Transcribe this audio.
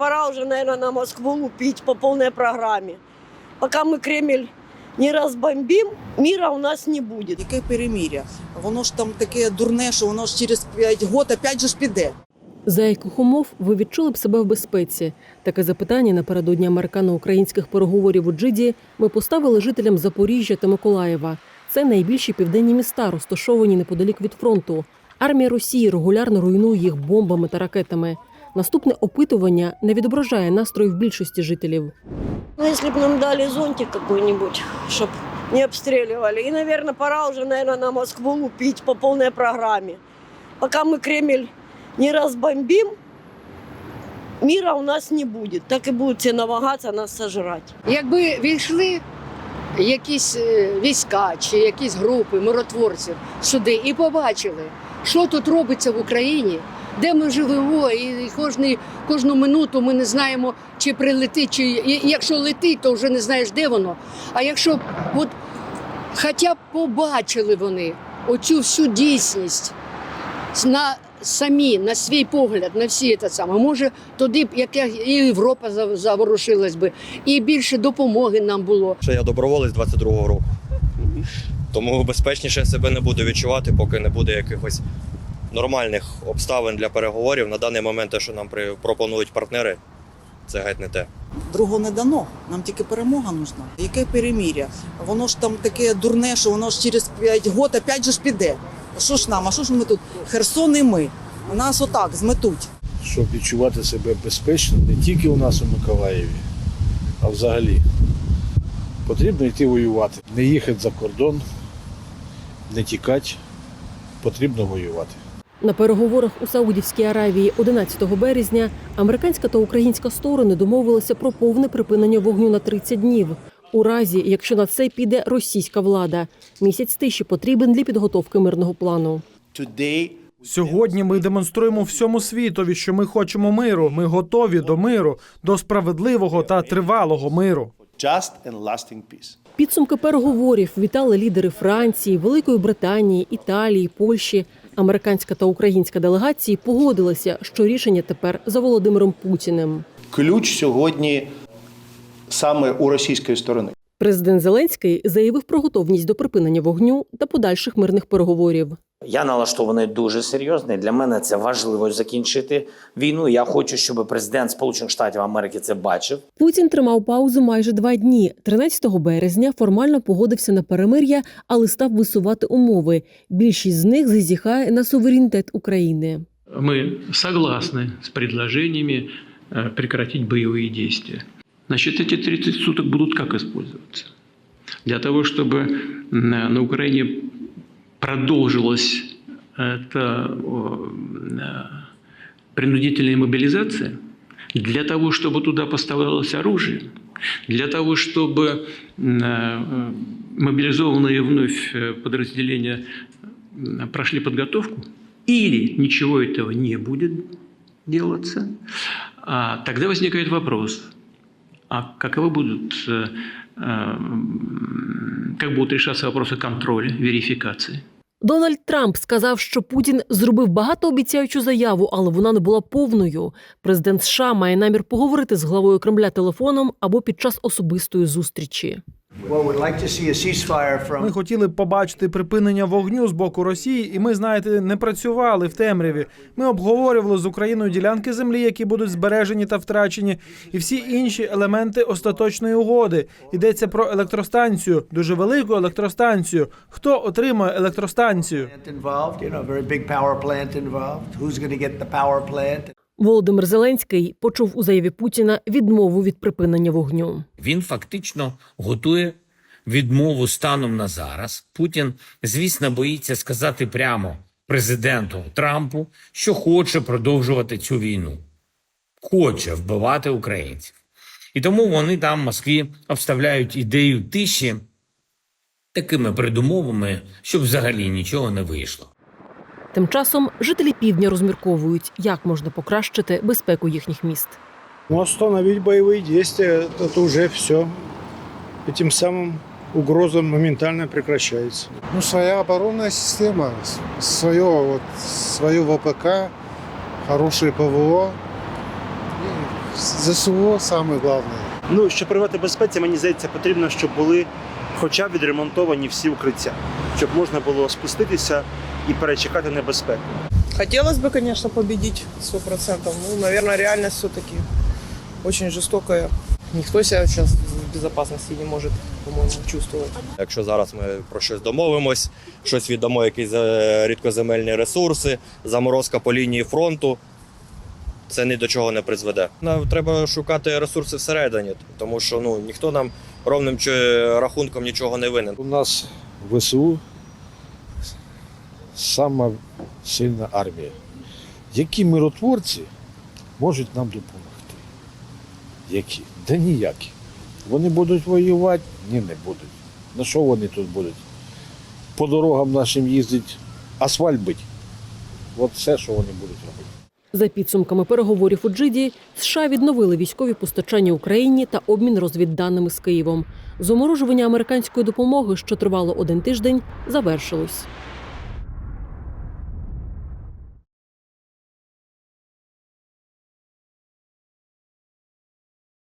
Пора уже, наверное, на Москву лупить по полной программе. Пока мы Кремль не разбомбим, мира у нас не будет. Яке переміря? Воно ж там таке дурне, що воно ж через 5 років опять же ж піде. За яких умов ви відчули б себе в безпеці? Таке запитання напередодні американо-українських переговорів у Джиді ми поставили жителям Запоріжжя та Миколаєва. Це найбільші південні міста, розташовані неподалік від фронту. Армія Росії регулярно руйнує їх бомбами та ракетами. Наступне опитування не відображає настроїв більшості жителів. Ну, если бы нам дали зонтик какой-нибудь, чтобы не обстреливали. И, наверное, пора уже, наверное, на Москву лупить по полной программе. Пока мы Кремль не разбомбим, мира у нас не будет. Так и будут все намагаться нас сожрать. Якби війшли якісь е, війська чи якісь групи миротворців сюди і побачили, що тут робиться в Україні, де ми живемо, і кожний, кожну минуту ми не знаємо, чи прилетить, чи якщо летить, то вже не знаєш, де воно. А якщо от хоча б побачили вони оцю всю дійсність на самі, на свій погляд, на всі це саме, може, тоді б яка і Європа заворушилась би, і більше допомоги нам було. що я доброволець 22-го року. Тому безпечніше себе не буду відчувати, поки не буде якихось нормальних обставин для переговорів. На даний момент те, що нам пропонують партнери, це геть не те. Другого не дано. Нам тільки перемога нужна. Яке переміря? Воно ж там таке дурне, що воно ж через 5 років опять же ж піде. Що ж нам? А що ж ми тут? Херсон і ми. Нас отак зметуть. щоб відчувати себе безпечно не тільки у нас у Миколаєві, а взагалі. Потрібно йти воювати, не їхати за кордон, не тікати, потрібно воювати. На переговорах у Саудівській Аравії 11 березня американська та українська сторони домовилися про повне припинення вогню на 30 днів. У разі, якщо на це піде російська влада, місяць тиші потрібен для підготовки мирного плану. Сьогодні ми демонструємо всьому світові, що ми хочемо миру. Ми готові до миру, до справедливого та тривалого миру. Підсумки переговорів вітали лідери Франції, Великої Британії, Італії, Польщі. Американська та українська делегації погодилися, що рішення тепер за Володимиром Путіним. Ключ сьогодні саме у російської сторони. Президент Зеленський заявив про готовність до припинення вогню та подальших мирних переговорів. Я налаштований дуже серйозно. і Для мене це важливо закінчити війну. Я хочу, щоб президент Сполучених Штатів Америки це бачив. Путін тримав паузу майже два дні. 13 березня формально погодився на перемир'я, але став висувати умови. Більшість з них зазіхає на суверенітет України. Мы согласны с предложениями э, прекратить боевые действия. Значит, эти 30 суток будут как использоваться? Для того, чтобы м, на Украине продолжилась эта э, принудительная мобилизация, для того, чтобы туда поставлялось оружие, для того, чтобы м, э, мобилизованные вновь э, подразделения прошли подготовку, или ничего этого не будет делаться, а тогда возникает вопрос, а каковы будут, э, э, как будут решаться вопросы контроля, верификации? Дональд Трамп сказав, що Путін зробив багатообіцяючу заяву, але вона не була повною. Президент США має намір поговорити з главою Кремля телефоном або під час особистої зустрічі. Ми хотіли б побачити припинення вогню з боку Росії, і ми, знаєте, не працювали в темряві. Ми обговорювали з Україною ділянки землі, які будуть збережені та втрачені, і всі інші елементи остаточної угоди. Йдеться про електростанцію, дуже велику електростанцію. Хто отримає електростанцію? Володимир Зеленський почув у заяві Путіна відмову від припинення вогню. Він фактично готує відмову станом на зараз. Путін, звісно, боїться сказати прямо президенту Трампу, що хоче продовжувати цю війну, хоче вбивати українців. І тому вони там в Москві обставляють ідею тиші такими передумовами, щоб взагалі нічого не вийшло. Тим часом жителі півдня розмірковують, як можна покращити безпеку їхніх міст. Ну, остановить боевые действия – это уже все. И тем самым угроза моментально прекращается. Ну, своя оборонная система, свое, вот, свое ВПК, хорошее ПВО. И ЗСУ саме головне. Ну, щоб привати безпеці, мені здається, потрібно, щоб були хоча б відремонтовані всі укриття, щоб можна було спуститися і перечекати небезпеку. Хотелось бы, конечно, победить 100%. Ну, наверное, реальность все-таки очень жестокая. Никто себя сейчас в безопасности не может, по-моему, чувствовать. Якщо зараз ми про щось домовимось, щось віддамо, якісь е, рідкоземельні ресурси, заморозка по лінії фронту, це ні до чого не призведе. Нам треба шукати ресурси всередині, тому що ну ніхто нам ровним чи рахунком нічого не винен. У нас ВСУ сама сильна армія. Які миротворці можуть нам допомогти? Які? Да ніякі. Вони будуть воювати? Ні, не будуть. На що вони тут будуть? По дорогам нашим їздить, асфальт бить. От все, що вони будуть робити. За підсумками переговорів у Джиді, США відновили військові постачання Україні та обмін розвідданими з Києвом. Заморожування американської допомоги, що тривало один тиждень, завершилось.